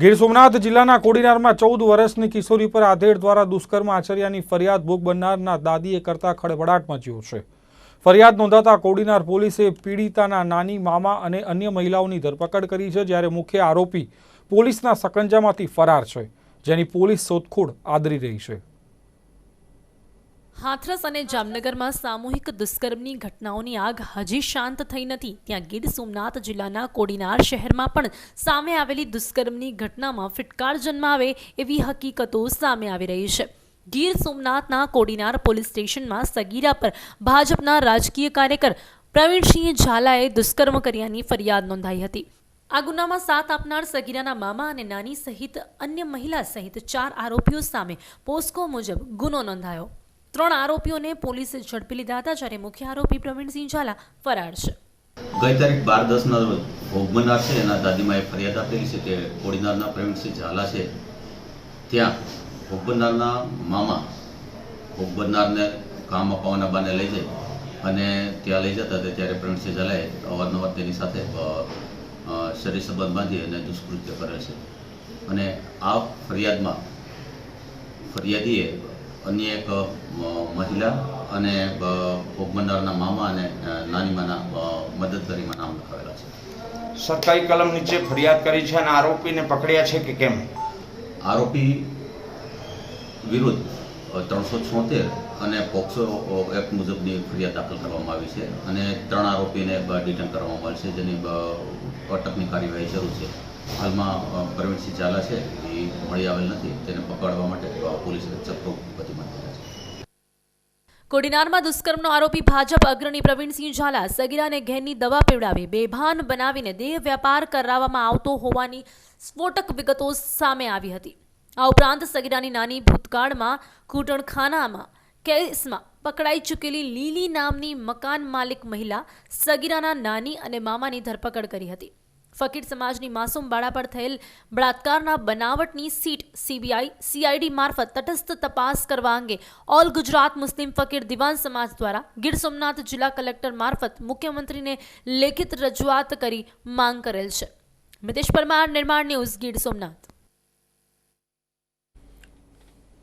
ગીર સોમનાથ જિલ્લાના કોડીનારમાં ચૌદ વર્ષની કિશોરી પર આધેડ દ્વારા દુષ્કર્મ આચર્યાની ફરિયાદ ભોગ બનનારના દાદીએ કરતા ખળભળાટ મચ્યો છે. ફરિયાદ નોંધાતા કોડીનાર પોલીસે પીડિતાના નાની મામા અને અન્ય મહિલાઓની ધરપકડ કરી છે, જ્યારે મુખ્ય આરોપી પોલીસના સકંજામાંથી ફરાર છે, જેની પોલીસ શોધખોળ આદરી રહી છે. હાથરસ અને જામનગરમાં સામૂહિક દુષ્કર્મની ઘટનાઓની આગ હજી શાંત થઈ નથી. ત્યાં ગીર સોમનાથ જિલ્લાના કોડીનાર શહેરમાં પણ સામે આવેલી દુષ્કર્મની ઘટનામાં ફિટકાર જન્માવે એવી હકીકતો સામે આવી રહી છે. ગીર સોમનાથના કોડીનાર પોલીસ સ્ટેશનમાં સગીરા પર ભાજપના રાજકીય કાર્યકર પ્રવીણસિંહ ઝાલાએ દુષ્કર્મ કર્યાની ફરિયાદ નોંધાઈ હતી. આ ગુનામાં સાથ આપનાર સગીરાના મામા અને નાની સહિત અન્ય મહિલા સહિત ચાર આરોપીઓ સામે પોસ્કો મુજબ ગુનો નોંધાયો. ત્રણ આરોપીઓને પોલીસે ઝડપી લીધા હતા જ્યારે મુખ્ય આરોપી પ્રવીણસિંહ ઝાલા ફરાર છે. ગઈ તારીખ બાર દસના રોજ ભોગ છે. એના દાદીમાએ ફરિયાદ આપેલી છે કે કોડીનારના પ્રવીણસિંહ ઝાલા છે. ત્યાં ભોગ બનનારના મામા ભોગ બનનારને કામ અપાવવાના બાને લઈ જાય અને ત્યાં લઈ જતા હતા. ત્યારે પ્રવીણસિંહ ઝાલાએ અવારનવાર તેની સાથે શરીર સંબંધ બાંધી અને દુષ્કૃત્ય કરે છે. અને આ ફરિયાદમાં ફરિયાદીએ અન્ય એક મહિલા અને ભોગ બનનારના મામા અને અ, નાની માના મદદ કરીમાં નામ લખાવેલા છે. સરકારી કલમ નીચે ફરિયાદ કરી છે અને આરોપીને પકડ્યા છે કે કેમ? આરોપી વિરુદ્ધ ત્રણસો છોતેર અને પોક્સો એક્ટ મુજબની ફરિયાદ દાખલ કરવામાં આવી છે અને ત્રણ આરોપીને ડિટેન કરવામાં આવેલ જેની અટકની કાર્યવાહી શરૂ છે. હાલમાં પ્રવીણસિંહ ઝાલા છે. એ મળી આવેલ નથી. તેને પકડવા માટે પોલીસે ચક્રો ગતિમાન કોડીનારમાં દુષ્કર્મનો આરોપી ભાજપ અગ્રણી પ્રવીણસિંહ ઝાલા સગીરાને ઘેરની દવા પીવડાવી, બેભાન બનાવીને દેહ વ્યાપાર કરાવવામાં આવતો હોવાની સ્ફોટક વિગતો સામે આવી હતી. આ ઉપરાંત સગીરાની નાની ભૂતકાળમાં કૂટણખાનામાં કેસમાં પકડાઈ ચૂકેલી લીલી નામની મકાન માલિક મહિલા સગીરાના નાની અને મામાની ધરપકડ કરી હતી. ફકીર સમાજની માસૂમ બાળા પર થયેલ બળાત્કારના બનાવટની સીટ સીબીઆઈ, સીઆઈડી મારફત તટસ્થ તપાસ કરવા અંગે ઓલ ગુજરાત મુસ્લિમ ફકીર દિવાન સમાજ દ્વારા ગીર સોમનાથ જિલ્લા કલેક્ટર મારફત મુખ્યમંત્રીને લેખિત રજૂઆત કરી માંગ કરેલ છે. મિતેશ પરમાર નિર્માણ ન્યૂઝ ગીર સોમનાથ.